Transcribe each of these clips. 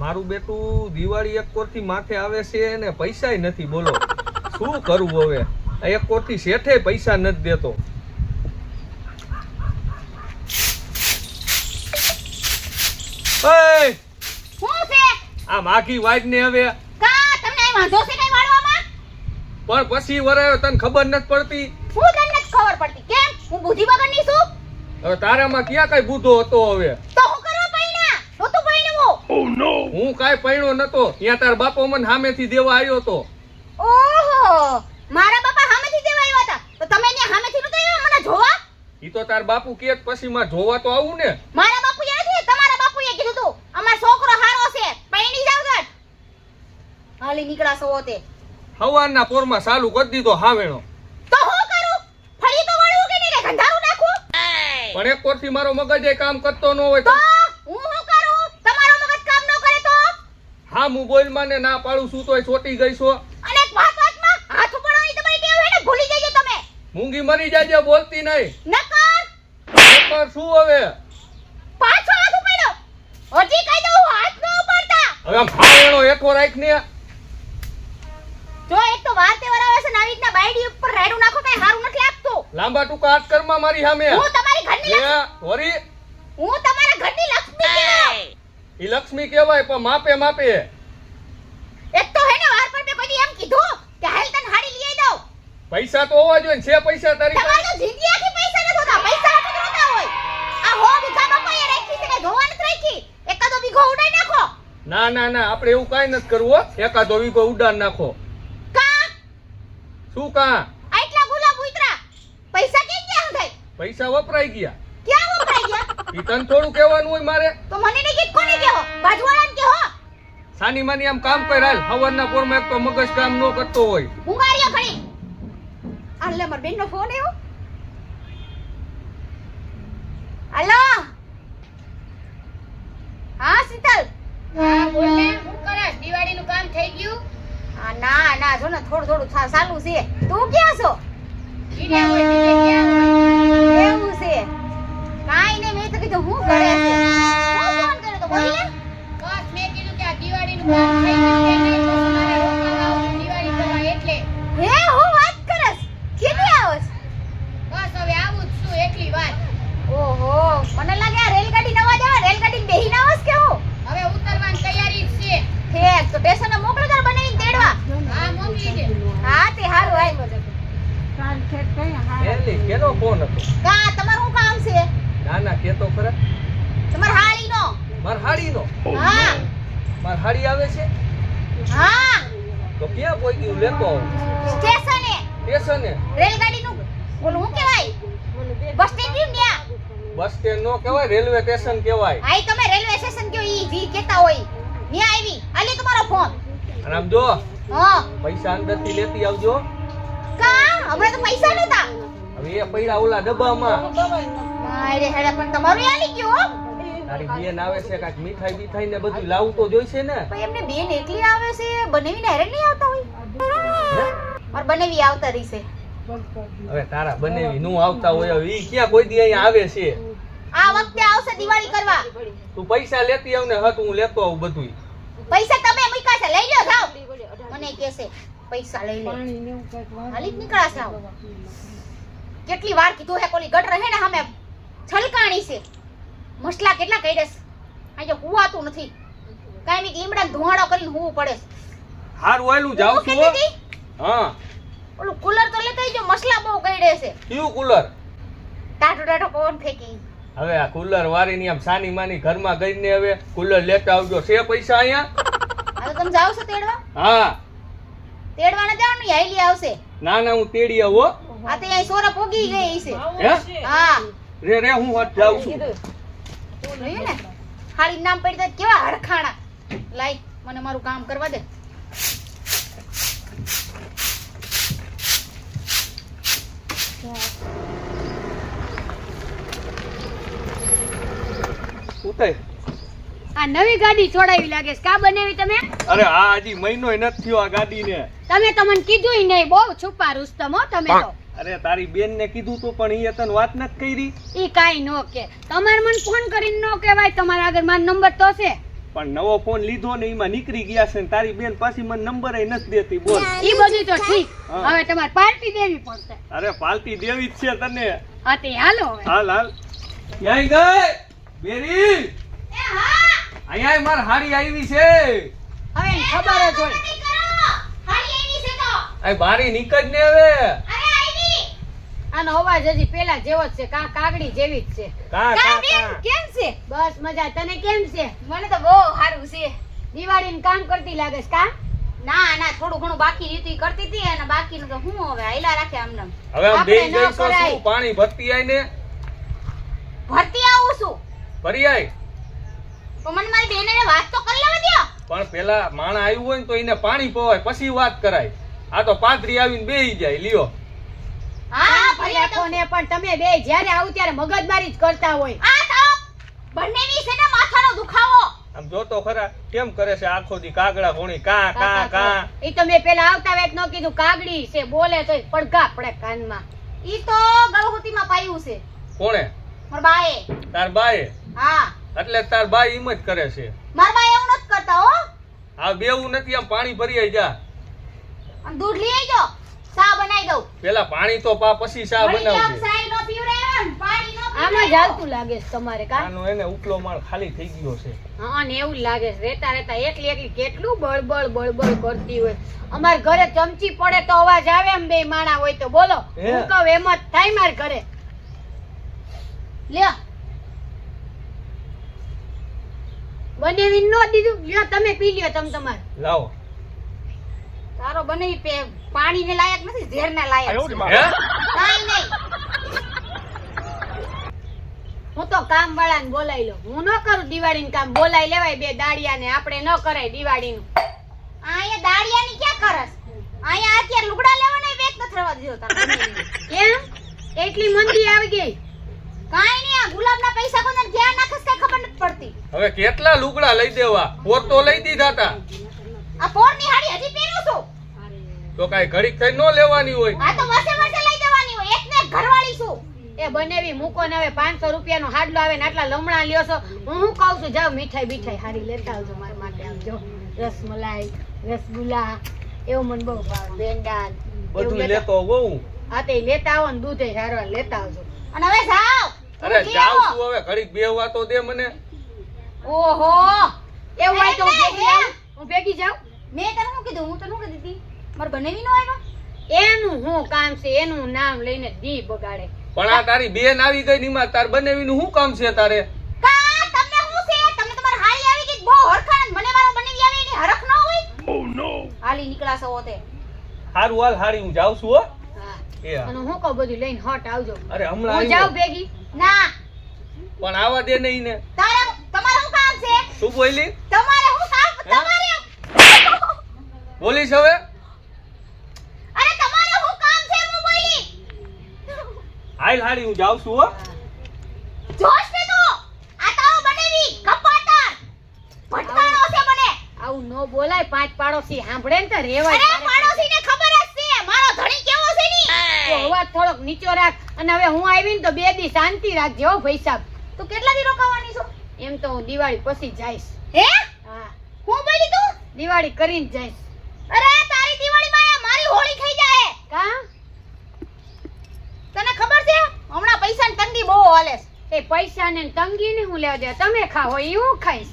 મારું બેટું દિવાળી એક કોરથી માથે આવે છે ને પૈસા નથી બોલો. શું કરવું હવે? એક કોરથી શેઠે પૈસા નથી દેતો! આ વાજ ને હવે. પણ પછી વરાયો તને ખબર નથી પડતી. હું તમને જ ખબર પડતી. કેમ? હું બુદ્ધિ વગરની છું? હવે તારામાં ક્યાં કઈ બુધો હતો હવે? તો હું કરવા પૈણા નહોતું પૈણવું હું કાઈ પૈણો નતો. ત્યાં તાર બાપો મને સામેથી દેવા આવ્યો તો ઓહો મારા બાપા સામેથી દેવા આવ્યા હતા? તો તમે ત્યાં સામેથી નતો આવ્યા મને જોવા? ઈ તો તાર બાપુ કે પછી માં જોવા તો આવું ને. મારા બાપુએ નથી તમારા બાપુએ કીધું તું. અમાર છોકરો હારો છે. પૈણી જાવ ગટ હાલી નીકળા છો તે હવારના પોરમાં ચાલુ કરી દીધો હાવેણો. તો હું કરું? ફરી તો વળવું કે નહીં કે ગંધારું નાખું? પણ એક કોરથી મારો મગજ એ કામ કરતો ન હોય તો તો હું શું કરું તમારો મગજ કામ ન કરે તો હા મોબાઈલ બોલમાં ને ના પાડું છું તોય છોટી ગઈ છો અને એક વાતમાં હાથ ઉપાડવાની તમારી ટેવ હે ને ભૂલી જજો તમે. મૂંગી મરી જાજે બોલતી નહીં. નકર. નકર શું હવે? પાછો હાથ ઉપાડો. હજી કહી દઉં હાથ ન ઉપાડતા. હવે આમ હેઠો રાખ ને જો એક તો વાર તહેવાર આવે છે ને આવી રીતના બાયડી ઉપર રેડું નાખો કઈ સારું નથી લાગતું. લાંબા ટૂંકા હાથ કરમાં મારી સામે. હું તમારી ઘરની લક્ષ્મી હું તમારા ઘરની લક્ષ્મી લક્ષ્મી કહેવાય પણ માપે માપે. એક તો હે ને વાર પર કોઈ એમ કીધું કે હાલ તન હાડી લઈ દઉં. પૈસા તો હોવા જોઈએ છે પૈસા તારી પાસે? તો જિંદગી આખી પૈસા નથી હોતા પૈસા જ હોતા હોય. આ હો બીજા બાપા એ રાખી છે નથી રાખી. એકાદો વીઘો ઉડાઈ નાખો. ના ના ના આપણે એવું કાઈ નથી કરવું હો. એકાદો વીઘો ઉડાન નાખો. કા? શું કા? આટલા ગુલાબ ઉતરા. પૈસા કે ક્યાં થાય પૈસા વપરાઈ ગયા. ક્યાં વપરાઈ ગયા ઈ તને થોડું કહેવાનું હોય મારે? તો મને નહીં કીધું કોને કહેવો બાજુવાળાને કહેવો સાની માની આમ કામ કર હાલ. હવારના પોરમાં એક તો મગજ કામ ન કરતો હોય. હુંગારીઓ ખડી આ લે માર બેનનો ફોન આવ્યો. હલો. હા શીતલ? હા બોલ ને શું કરસ? દિવાળીનું કામ થઈ ગયું? આ ના ના જો ને થોડું થોડું ચાલુ છે. તું ક્યાં છો? ઈરે હોય બીજે ક્યાં હોય? કાંઈ નહીં મેં તો કીધું હું કરે છે? હું ફોન કર્યો તો? બોલ બસ મેં કીધું કે આ દિવાળીનું કામ થઈ ગયું કે નહીં તો મારે રોકાવા આવું દિવાળી કરવા એટલે. હે હું વાત કરસ? કેટલી આવસ? બસ હવે આવું જ છું એકલી વાત. ઓહો મને લાગે આ રેલગાડી નવા જવા રેલગાડી બેહીને આવસ કે હું? હવે ઉતરવાની તૈયારી છે. ઠેક તો સ્ટેશને મોકલો તાર બનાવીને તેડવા. હા મોકલી દે. હા તે હારું ફોન હતો કા તમારું શું કામ છે ના ના કેતો ખરા? તમાર માર હાડીનો હા. માર હાડી આવે છે? હા. તો ક્યાં કોઈ ગયું લેતો સ્ટેશને. સ્ટેશને? રેલગાડી નું બોલું હું કહેવાય? બસ સ્ટેન્ડ રહ્યું ને બસ સ્ટેન્ડ નો કહેવાય રેલવે સ્ટેશન કહેવાય. આઈ તમે રેલવે સ્ટેશન કયો ઈ જી કેતા હોય. ત્યાં આવી. અલી તમારો ફોન. અને જો હા. પૈસા અંદરથી લેતી આવજો. કા? હમણાં તો પૈસા નતા. હવે એ પૈડા ઓલા ડબ્બામાં. મારે હેડા પણ તમારું આલી ગયું હો. તારી બેન આવે છે કાક મીઠાઈ બીઠાઈ ને બધું લાવું તો જોઈશે ને. પણ એમને બેન એકલી આવે છે બનાવીને હેરે નહીં આવતા હોય? મારે બનાવી આવતા રહીશે હવે તારા બનેવી નું આવતા હોય હવે ઈ ક્યાં કોઈ દી અહીંયા આવે છે? આ વખતે આવશે દિવાળી કરવા. તું પૈસા લેતી આવ ને હત હું લેતો આવું બધું પૈસા તમે મૂક્યા છે લઈ લો જાવ મને કહેશે પૈસા લઈ લે. હાલી છે કેટલી વાર કીધું હે કોલી ગટર હે ને સામે છલકાણી છે. મસલા કેટલા કઈડેસ અહીંયા કુવાતું નથી. કાંઈ નહીં લીમડા ધુવાડો કરીને હુવું પડે હાર ઓયલું જાવ છું હો. ઓલું કુલર તો લેતા આવજો મસલા બહુ કઈડે છે. કયું કુલર? ટાટો ટાટો પવન ફેંકી. હવે આ કુલર વારીની આમ સાની માની ઘરમાં ગઈને હવે કુલર લેતા આવજો. છે પૈસા અહીંયા? હવે તમે જાવ છો તેડવા? હા. તેડવા ના જાવ ને હાઈલી આવશે. ના ના હું તેડી આવો આ તો અહીં સોરા પોગી ગઈ છે. હા. રે રે હું વાત જાઉં છું. જોયું ને. હાળી નામ પડી તો કેવા હડખાણા. લાઈ મને મારું કામ કરવા દે. આ નવી ગાડી છોડાવી લાગે છે. કા બનાવી તમે? અરે આ હજી મહિનો નથી થયો આ ગાડીને. તમે તમને મને કીધું નહીં બહુ છુપા રુસ્તમ હો તમે તો. અરે તારી બેન ને કીધું તો પણ ઈ તને વાત નથી કરી. ઈ કાઈ નો કે. તમારે મને ફોન કરીને નો કહેવાય તમારા આગળ મારો નંબર તો છે. પણ નવો ફોન લીધો ને એમાં નીકળી ગયા છે ને તારી બેન પાછી મને નંબર નથી દેતી બોલ. ઈ બધું તો ઠીક. હવે તમારે પાર્ટી દેવી પડશે. અરે પાર્ટી દેવી જ છે તને. હા તે હાલો હવે. હાલ હાલ. ક્યાંય ગઈ? બેરી? અહીંયા આય, માર હાડી આવી છે. હવે ખબર જ હોય. હાડી આવી છે તો. આ બારી નીકળ ને હવે. આનો અવાજ હજી પેલા જેવો જ છે કા કાગડી જેવી જ છે. કા કા કા. કેમ છે? બસ મજા તને કેમ છે? મને તો બહુ સારું છે. દિવાળીનું કામ કરતી લાગે છે કા? ના ના થોડું ઘણું બાકી રીતી કરતી હતી અને બાકીનું તો હું હવે હાઈલા રાખે આમને હવે આમ તો કરાય. શું પાણી ભરતી આય ને? ભરતી આવું છું. ભરી આય. તો મને મારી બેનને વાત તો કરી લેવા દો પણ પેલા માણા આવ્યું હોય ને તો એને પાણી પવાય પછી વાત કરાય. આ તો પાથરી આવીને બેહી જાય લ્યો. રાખો ને પણ તમે બે જ્યારે આવું ત્યારે મગજમારી જ કરતા હોય. આ તો બંનેની છે ને માથાનો દુખાવો. આમ જોતો ખરા કેમ કરે છે આખો દી કાગડા ઘોણી કા કા કા. એ તો મેં પેલા આવતા વેત નો કીધું કાગડી છે બોલે તો પડઘા પડે કાનમાં. ઈ તો ગળહુતીમાં પાયું છે. કોણે? મારા બાએ. તાર બાએ? હા. એટલે તાર બાઈ એમ જ કરે છે. મારા બાએ એવું નથી કરતા હો. આ બેવું નથી આમ પાણી ભરી આઈ જા. અને દૂધ લઈ આવજો ચા બનાવી દઉં. પેલા પાણી તો પા પછી ચા બનાવજે. ચાય નો પીવડાવ્યો ને પાણી નો આમાં જાલતું લાગે છે તમારે કા? આનો એને ઉપલો માળ ખાલી થઈ ગયો છે. હા ને એવું લાગે છે. રેતા રેતા એકલી એકલી કેટલું બળબળ બળબળ કરતી હોય. અમાર ઘરે ચમચી પડે તો અવાજ આવે એમ બે માણા હોય તો. બોલો હે? હું કહું એમ જ થાય માર ઘરે. લ્યો. બનેવી નો દીધું? લ્યો તમે પી લ્યો તમ તમાર. લાવો. તારો બને પે પાણી ને લાયક નથી ઝેર ને લાયક. નહીં. હું તો કામ વાળાને બોલાવી લો હું ન કરું દિવાળીનું કામ. બોલાવી લેવાય બે દાડિયાને. આપણે ન કરાય દિવાળીનું. અહીંયા દાળિયાની ક્યાં કરસ? અહીંયા અત્યારે લુગડા લેવાના વેચ નથી રવા દીધો કેમ? એટલી મંદી આવી ગઈ. કાઈ નહીં આ ગુલાબના પૈસા કોને ધ્યાન નાખસ કઈ ખબર નથી પડતી. હવે કેટલા લુગડા લઈ દેવા? પોર તો લઈ દીધા હતા આ પોરની હાડી હજી પહેરું છું. તો કાઈ ઘડીક થઈ ન લેવાની હોય. આ તો વર્ષે વર્ષે લઈ જવાની હોય. એક ને ઘરવાળી છું. એ બનેવી મૂકો ને હવે પાંચસો રૂપિયાનો હાડલો આવે ને આટલા લમણા લ્યો છો. હું હું કહું છું? જાવ મીઠાઈ બીઠાઈ હારી લેતા આવજો મારા માટે આવજો રસમલાઈ રસગુલ્લા એવું મને બહુ ભાવે. પેંડા બધું લેતા- હોઉં. હા તે લેતા આવો ને દૂધે હારવા લેતા આવજો. અને હવે જાવ અરે જાવ તું હવે. ઘડીક બેહવા તો દે મને. ઓહો! એવું હોય તો હું ભેગી? જાઉં? હું ભેગી જાઉં? મેં તને શું કીધું? હું તને શું કીધી? મારે બનાવી નો આવ્યો? એનું શું કામ છે? એનું નામ લઈને દી બગાડે. પણ આ તારી બેન આવી ગઈ નીમાં તાર બનેવીનું શું કામ છે તારે? કા તમને હું છે? તમને તમાર હારી આવી ગઈ બહુ હરખાન મને મારો બનાવી આવી એની હરખ ન હોય? હાલી નીકળાશો હોતે. હારું હાલ હારી હું જાઉં છું હો. હા. એ અને હું કહું બધું લઈને હટ આવજો. અરે હમણાં હું જાઉં ભેગી. ના. પણ આવા દે નહીં ને. તારે તમારે શું કામ છે? શું બોલી? તમારે શું કામ? તમારે બોલીશ હવે અરે તમારે શું કામ છે હું બોલી હાલ હારી હું જાઉં છું હો. જોશ ને તું! આ તારો બનેવી કપાતર! ભટકાણો છે મને! આવું નો બોલાય પાંચ પાડોશી સાંભળે ને તો રેવાય. અરે પાડોશીને ખબર જ છે મારો ધણી કેવો છે ની? તો અવાજ થોડોક નીચો રાખ અને હવે હું આવી ને તો બે દી શાંતિ રાખજે હો ભાઈ સાહેબ તું કેટલા દી રોકાવાની છો? એમ તો હું દિવાળી પછી જઈશ હે? હા. હું બોલી તું? દિવાળી કરીને જઈશ અરે તારી દિવાળીમાં અહીંયા મારી હોળી થઈ જાય કા? તને ખબર છે? હમણાં પૈસાની તંગી બહુ હાલે એ પૈસા ને તંગી ને હું લેવા દે? તમે ખાઓ એ હું ખાઈશ.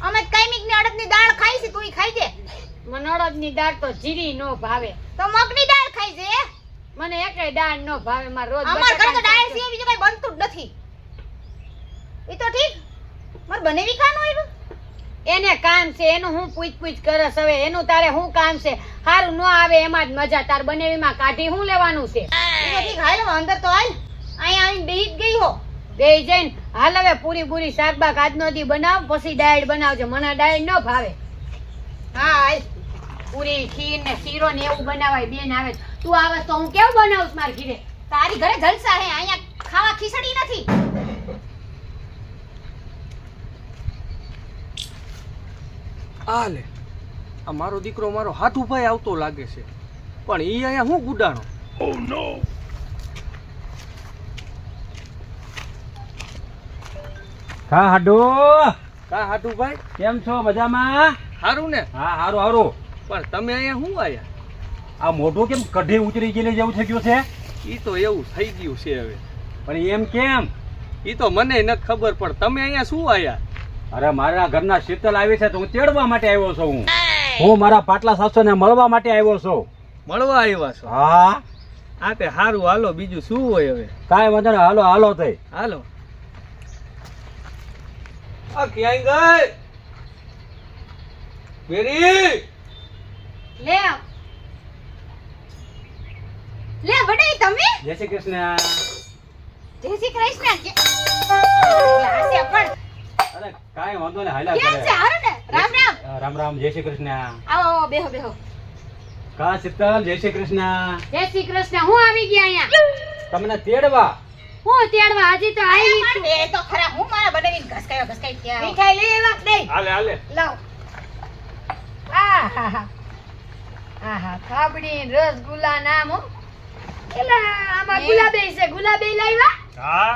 અમે કૈમિકની અડદની દાળ ખાઈશ તું ખાઈ દે. મને અડદની દાળ તો જીરી નો ભાવે. તો મગની દાળ ખાઈ છે? મને એકેય દાળ નો ભાવે માર રોજ અમાર ઘરે તો દાળ સિવાય બીજું કઈ બનતું જ નથી. એ તો ઠીક. મારે બનેવી ખાનું આવ્યું એને કામ છે એનું હું પૂછ પૂછ કરસ હવે એનું તારે શું કામ છે? હારું ન આવે એમાં જ મજા તાર બનેવીમાં કાઢી શું લેવાનું છે? અંદર તો હાલ અહીંયા આવીને બેહી જ ગઈ હો. બેહી જઈને હાલ હવે પૂરી પૂરી શાકબાક આજનો દી બનાવ પછી ડાયટ બનાવજો. મને ડાયટ ન ભાવે. હા હાલ પૂરી ખીર ને શીરો ને એવું બનાવાય બેન આવે તું આવે તો હું કેવું બનાવું મારી ઘીરે? તારી ઘરે જલસા હે અહીંયા ખાવા ખીચડી નથી. આ લે આ મારો દીકરો મારો હાથ ઉભાઈ આવતો લાગે છે. પણ ઈ અહીંયા હું ગુડાણો? કા હાડો. કા હાટુભાઈ કેમ છો? મજામાં? સારું ને? હા સારું સારું પણ તમે અહીંયા શું આયા? આ મોઢું કેમ કઢી ઉતરી ગયેલી જેવું થઈ ગયું છે? ઈ તો એવું થઈ ગયું છે હવે. પણ એમ કેમ? ઈ તો મને નથી ખબર પણ તમે અહીંયા શું આયા? અરે મારા ઘરના શીતલ આવી છે તો હું તેડવા માટે આવ્યો છું હું. હું મારા પાટલા સાસુને મળવા માટે આવ્યો છું. મળવા આવ્યા છો? હા. આ તે સારું હાલો બીજું શું હોય હવે? કાંઈ વાંધો નહીં હાલો હાલો થઈ. હાલો. આ ક્યાંય ગઈ? બેરી લે. લે વડે તમે? જય શ્રી કૃષ્ણ. જય શ્રી કૃષ્ણ. કે હાસે પણ અરે કાંઈ વાંધો ને હાલા કેમ છે? હારું ને. રામ રામ. રામ રામ જય શ્રી કૃષ્ણ. આવો આવો બેહો બેહો. કા શીતલ જય શ્રી કૃષ્ણ. જય શ્રી કૃષ્ણ. હું આવી ગયા અહીંયા. તમને તેડવા. હું તેડવા? હજી તો આવી પણ બે તો ખરા હું મારા બનાવીને ઘસકાયો ઘસકાઈ ત્યાં મીઠાઈ લઈ એવા દે હાલે હાલે. લાવ. આહા થાબડી ને રસગુલ્લા નામ હો. એલા આમાં હે? ગુલાબે છે. ગુલાબે લાવ્યા? હા.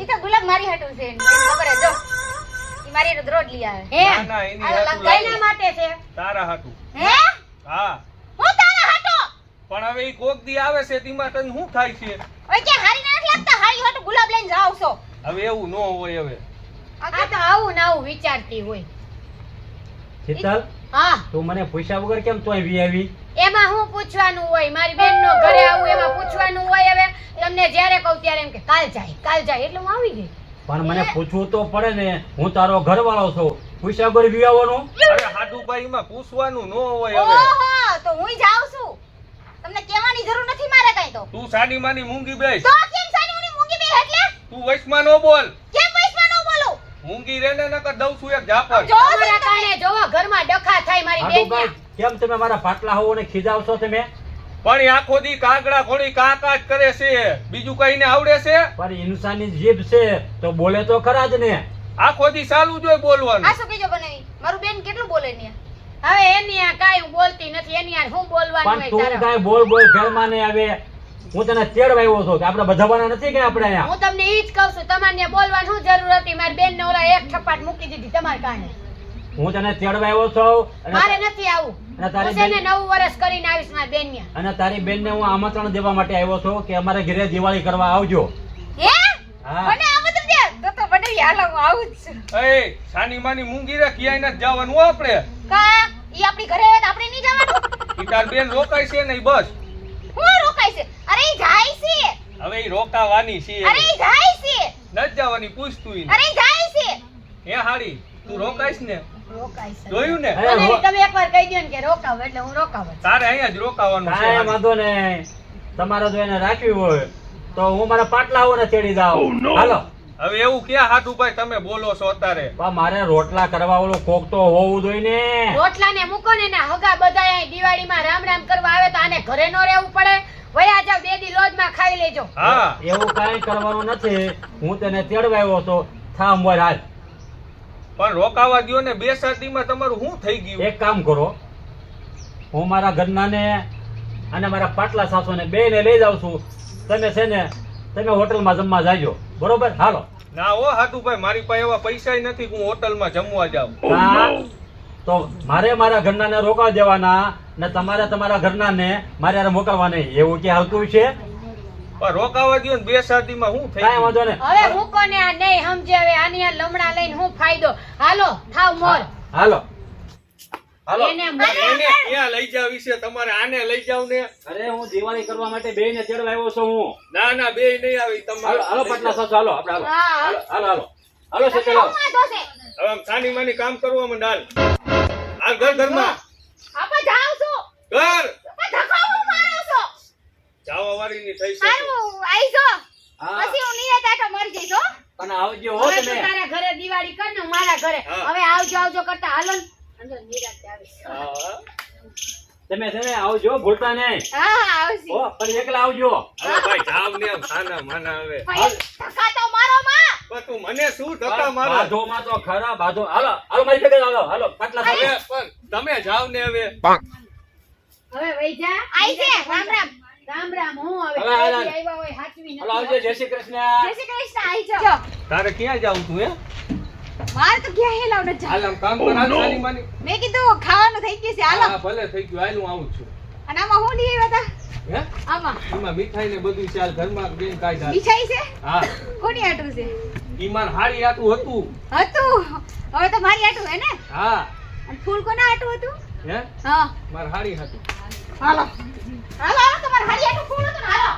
ઈ તો ગુલાબ મારી હાટું છે. ખબર હે જો. ઈ મારી હાટું રોજ લઈ આવે. હે? ના, ના, એની હાટું કઈના માટે છે? તારા હાટું. હે? હા. હું તારા હાટો? પણ હવે ઈ કોક દી આવે છે તેમાં તને શું થાય છે? ઓય કે હારી ના લાગતા હારી હાટું ગુલાબ લઈને જાવ છો હવે એવું ન હોય હવે. આ તો આવું ને આવું વિચારતી હોય. શીતલ? હા. તું મને પૂછ્યા વગર કેમ તોય વી આવી? એમાં હું પૂછવાનું હોય? મારી બેન નો ઘરે આવું એમાં પૂછવાનું હોય હવે? તમને જ્યારે કહું ત્યારે એમ કે કાલ જાય કાલ જાય. એટલે હું આવી ગઈ. પણ મને પૂછવું તો પડે ને હું તારો ઘરવાળો છું. પૂછ્યા વગર વી આવવાનું? અરે હાટુભાઈ માં પૂછવાનું નો હોય હવે. ઓહો તો હું જાઉં છું. તમને કહેવાની જરૂર નથી મારે કાઈ તો. તું સાની માની મૂંગી બેસ. તો કેમ સાડી માની મૂંગી બેસ એટલે? તું વૈશ્મા નો બોલ. કેમ નો મૂંગી રે ને નકર દઉં છું એક ઝાપટ જો મારા કાને જોવો ઘરમાં ડખા થાય મારી બેન કેમ તમે મારા પાટલા હોવો ને ખીજાવશો તમે? પણ આખો દી કાગડા ઘોડી કાકાટ કરે છે. બીજું કઈને આવડે છે? પણ ઇન્સાની જીભ છે તો બોલે તો ખરા જ ને. આખો દી ચાલુ જોઈ બોલવાનું. આ શું કીજો બનાવી? મારું બેન કેટલું બોલે ને હવે એની આ કાઈ હું બોલતી નથી એની આ હું બોલવાનું પણ હોય તું કાઈ કાંઈ બોલ બોલ ઘરમાં ને આવે. હું તને તેડવા આવ્યો છું કે આપણે બધાવાના નથી કે આપણે અહીંયા? હું તમને ઈ જ કહું છું તમારે બોલવાની શું જરૂર હતી? મારી બેન ને ઓલા એક થપ્પાટ મૂકી દીધી તમારા કારણે. હું તને તેડવા આવ્યો છું મારે નથી આવું. અને તારી હું ને બેન- વર્ષ કરીને આવીશ મારી બેન ને અને તારી બેનને હું આમંત્રણ દેવા માટે આવ્યો છું કે અમારે ઘરે દિવાળી કરવા આવજો. હે? હા. મને આ દે તો તો બનાવી હાલો હું આવું જ છું. એ સાની માની મૂંગી રે ક્યાંય નથી જવાનું આપણે. કા? ઈ આપણી ઘરે હોય તો આપણે નહીં જવાનું? ઈ તાર બેન રોકાય છે નહીં બસ. રોકાય છે. અરે ઈ જાય છે. હવે ઈ રોકાવાની છે. અરે ઈ જાય છે. ન જવાની પૂછતું ઈ અરે જાય છે. હે હાડી તું રોકાઈશ ને? જોયું ને? તમે એકવાર કહી દો ને કે રોકાવ એટલે હું રોકાવ તારે અહીંયા જ રોકાવાનું છે. કાંઈ વાંધો નહીં તમારે જો એને રાખવી હોય તો હું મારા પાટલા હોને ચડી જાઉં હાલો. હવે એવું ક્યાં હાટુભાઈ તમે બોલો છો અત્યારે? મારે રોટલા કરવા ઓલો કોક તો હોવું જોઈએ ને. રોટલા ને મૂકો ને ના હગા બધા દિવાળી માં રામ રામ કરવા આવે તો આને ઘરે નો રહેવું પડે. વયા જાવ બે દી લોજમાં ખાઈ લેજો. હા. એવું કાઈ કરવાનું નથી. હું તને તેડવા આવ્યો તો થામ હાલ. પણ રોકાવા દ્યો ને બે સાતીમાં તમારું શું થઈ ગયું? એક કામ કરો. હું મારા ઘરનાને અને મારા પાટલા સાસુને બે ને લઈ જાઉં છું. તમે છે ને તમે હોટલમાં જમવા જાજો. બરોબર? હાલો. ના ઓ હાટુભાઈ મારી પાસે એવા પૈસા નથી. હું હું હોટલમાં જમવા જાઉં. હા. તો મારે મારા ઘરનાને રોકાવા દેવાના ને તમારે તમારા ઘરનાને મારે મોકલવા નહીં એવું કે હાલતું છે રોકાવા દ્યો બે સાતીમાં શું થઈ કાંઈ વાંધો નહીં. હવે મૂકો ને આ નહીં સમજે? હવે આની આ લમણા લઈને હું ફાયદો? હાલો થાવ મોર. હાલો. હાલો. એને એને ક્યાં લઈ જાવ વિશે તમારે આને લઈ જાવ ને? અરે હું દિવાળી કરવા માટે બે ને તેડવા આવ્યો છું હું. ના ના બે નહીં આવી. હાલો તમારે હાલો પાટલા સાસુ હાલો આપણે હાલો. હાલો હાલો હાલો હાલો હાલો. હું વાંધો છે હવે આમ માની કામ કરવા માંડાલ આ ઘર ઘરમાં. આપા જાવ છું. ઘર. પણ ધક્કો હું મારો છો. અવારી ની થઈ છે આવો આઈ જો પછી હું નિયત આટો મરી જઈશ હો. પણ આવજો હો તમે. તારા ઘરે દિવાળી કર ને મારા ઘરે. હવે આવજો આવજો કરતા. હાલો. અંદર નિરાંતે આવીશ. હા. તમે છે ને આવજો ભૂલતા નહીં. હા આવજો પણ એકલા આવજો. અરે ભાઈ જાવ ને આમ સાના માના હવે ધક્કા પણ તું મને શું ધક્કા મારો? બાધોમાં તો ખરા બાધો હાલો હાલો મારી ભેગા હાલો હાલો પાટલા હવે પણ તમે જાવ ને હવે. હવે વઈ જા. આઈ છે રામ રામ. રામ રામ હું હવે હવે હાલ, હાલ. ઘરેથી આવ્યા હોય હાચવી હાલો આવજો જય શ્રી કૃષ્ણ. જય શ્રી કૃષ્ણ આઈ જાઓ તારે ક્યાં જાવું તું હે? મારે તો ક્યાં હેલાવ ન હાલ આમ કામ કર હાલ માની મેં કીધું ખાવાનું થઈ ગયું છે હાલો. હા ભલે થઈ ગયું હાલ હું આવું છું. અને આમાં હું લઈ આવ્યા હતા હે? આમાં. એમાં મીઠાઈ ને બધું ચાલ ઘરમાં બેન થાય મીઠાઈ છે? હા. કોની આટું છે? ઈમાન હારી આટું હતું. હતું? હવે તો મારી આટું હે ને? હા. અને ફૂલ કોના આટું હતું? હે? હા. મારે હારી હતું. હાલો. હાલો હાલો તમારે હારી આટું ફૂલ હતું હાલો.